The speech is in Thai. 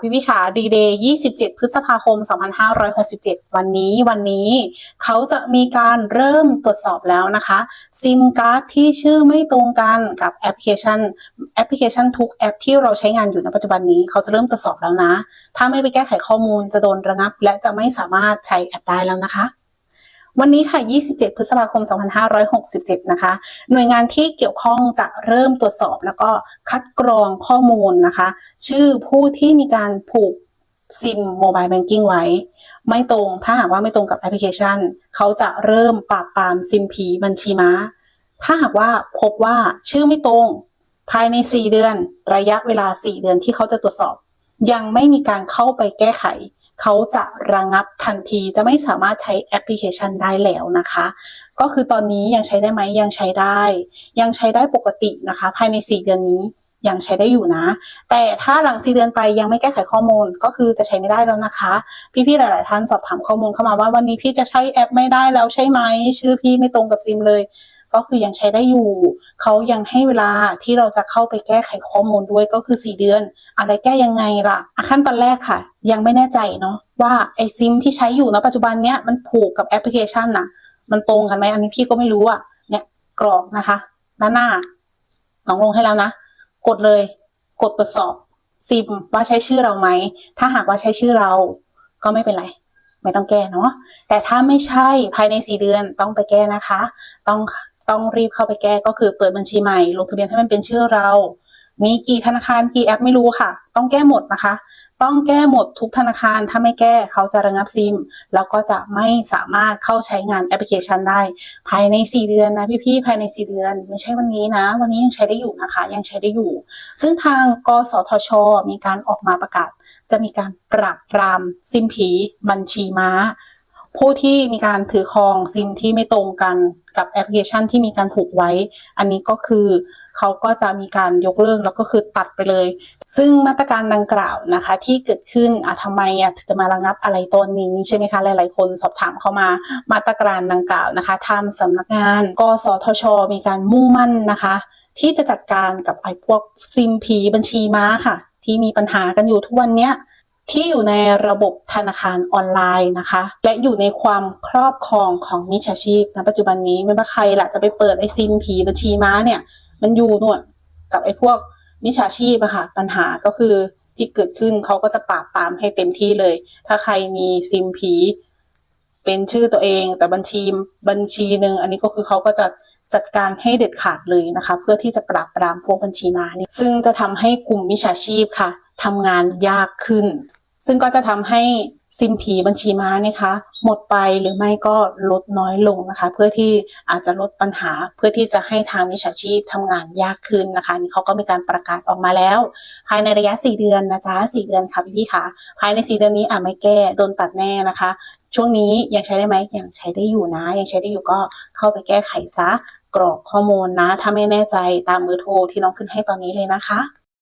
พี่พี่ขาดีเดย์27 พฤษภาคม 2567 วันนี้วันนี้ เขาจะมีการเริ่มตรวจสอบแล้วนะคะ ซิมการ์ดที่ชื่อไม่ตรงกันกับแอปพลิเคชัน แอปพลิเคชันทุกแอปที่เราใช้งานอยู่ในปัจจุบันนี้ เขาจะเริ่มตรวจสอบแล้วนะ ถ้าไม่ไปแก้ไขข้อมูลจะโดนระงับ และจะไม่สามารถใช้แอปได้แล้วนะคะ วันนี้ค่ะ 27 พฤษภาคม 2567 นะคะ หน่วยงานที่เกี่ยวข้องจะเริ่มตรวจสอบแล้วก็คัดกรองข้อมูลนะคะ ชื่อผู้ที่มีการผูกซิมโมบายแบงกิ้งไว้ ไม่ตรงถ้าหากว่าไม่ตรงกับแอปพลิเคชัน เขาจะเริ่มปราบปรามซิมผีบัญชีม้า ถ้าหากว่าพบว่าชื่อไม่ตรง ภายใน 4 เดือน ระยะเวลา 4 เดือนที่เขาจะตรวจสอบ ยังไม่มีการเข้าไปแก้ไข เขาจะระงับทันทีจะไม่สามารถใช้แอปพลิเคชันได้แล้วนะคะ ก็คือตอนนี้ยังใช้ได้ไหมยังใช้ได้ ยังใช้ได้ปกตินะคะ ภายใน 4 เดือนนี้ยังใช้ได้อยู่นะ แต่ถ้าหลัง4เดือนไปยังไม่แก้ไขข้อมูลก็คือจะใช้ไม่ได้แล้วนะคะ พี่ๆหลาย ๆ ท่านสอบถามข้อมูลเข้ามาว่าวันนี้พี่จะใช้แอปไม่ได้แล้วใช่ไหมชื่อพี่ไม่ตรงกับซิมเลย ก็คือยังใช้ได้อยู่ เขายังให้เวลาที่เราจะเข้าไปแก้ไขข้อมูลด้วยก็คือ 4 เดือน อะไรแก้ยังไงล่ะขั้นตอนแรกค่ะ ยังไม่แน่ใจเนาะว่าไอซิมที่ใช้อยู่ณปัจจุบันเนี้ยมันผูกกับแอปพลิเคชันน่ะมันตรงกันไหมอันนี้พี่ก็ไม่รู้อะเนี่ยกรอกนะคะหน้าหน้าน้องลงให้แล้วนะ กดเลย กดตรวจสอบซิมว่าใช้ชื่อเราไหม ถ้าหากว่าใช้ชื่อเราก็ไม่เป็นไร ไม่ต้องแก้เนาะ แต่ถ้าไม่ใช่ภายในสี่เดือนต้องไปแก้นะคะ ต้อง ต้องรีบเข้าไปแก้ก็คือเปิดบัญชีใหม่ลงทะเบียนให้มันเป็นชื่อเรา มีกี่ธนาคารกี่แอปไม่รู้ค่ะ ต้องแก้หมดนะคะ ต้องแก้หมดทุกธนาคารถ้าไม่แก้เขาจะระงับซิม แล้วก็จะไม่สามารถเข้าใช้งานแอปพลิเคชันได้ ภายใน 4 เดือนนะพี่ๆภายใน 4 เดือน ไม่ใช่วันนี้นะ วันนี้ยังใช้ได้อยู่นะคะ ยังใช้ได้อยู่ ซึ่งทางกสทช มีการออกมาประกาศ จะมีการปราบปรามซิมผี บัญชีม้า ผู้ที่มีการถือครองซิมที่ไม่ตรงกันกับแอปพลิเคชันที่มีการผูกไว้ อันนี้ก็คือเขาก็จะมีการยกเลิกแล้วก็คือตัดไปเลย ซึ่งมาตรการดังกล่าวนะคะ ที่เกิดขึ้นอะทำไมอะจะมาระงับอะไรตอนนี้ใช่ไหมคะหลาย ๆ คนสอบถามเข้ามามาตรการดังกล่าวนะคะทางสำนักงานกสทช มีการมุ่งมั่นนะคะ ที่จะจัดการกับไอ้พวกซิมผีบัญชีม้าค่ะ ที่มีปัญหากันอยู่ทุกวันเนี้ย ที่อยู่ในระบบธนาคารออนไลน์นะคะ และอยู่ในความครอบครองของมิจฉาชีพณปัจจุบันนี้ไม่ว่าใครละจะไปเปิดไอซิมผีบัญชีม้าเนี่ย มันอยู่นู่นกับไอ้พวกมิจฉาชีพอะค่ะปัญหาก็คือที่เกิดขึ้นเขาก็จะปราบปรามให้เต็มที่เลย ถ้าใครมีซิมผีเป็นชื่อตัวเอง แต่บัญชีบัญชีหนึ่งอันนี้ก็คือเขาก็จะจัดการให้เด็ดขาดเลยนะคะ เพื่อที่จะปราบปรามพวกบัญชีม้านี่ซึ่งจะทำให้กลุ่มมิจฉาชีพค่ะทำงานยากขึ้น ซึ่งก็จะทำให้ซิมผีบัญชีม้าเนี่ยคะ หมดไปหรือไม่ก็ลดน้อยลงนะคะ เพื่อที่อาจจะลดปัญหาเพื่อที่จะให้ทางมิจฉาชีพทำงานยากขึ้นนะคะนี่เขาก็มีการประกาศออกมาแล้ว ภายในระยะ 4 เดือนนะจ๊ะ4เดือนค่ะพี่ๆค่ะ ภายใน 4 เดือนนี้อะไม่แก้โดนตัดแน่นะคะ ช่วงนี้ยังใช้ได้ไหมยังใช้ได้อยู่นะ ยังใช้ได้อยู่ก็เข้าไปแก้ไขซะกรอกข้อมูลนะ ถ้าไม่แน่ใจตามเบอร์โทรที่น้องขึ้นให้ตอนนี้เลยนะคะ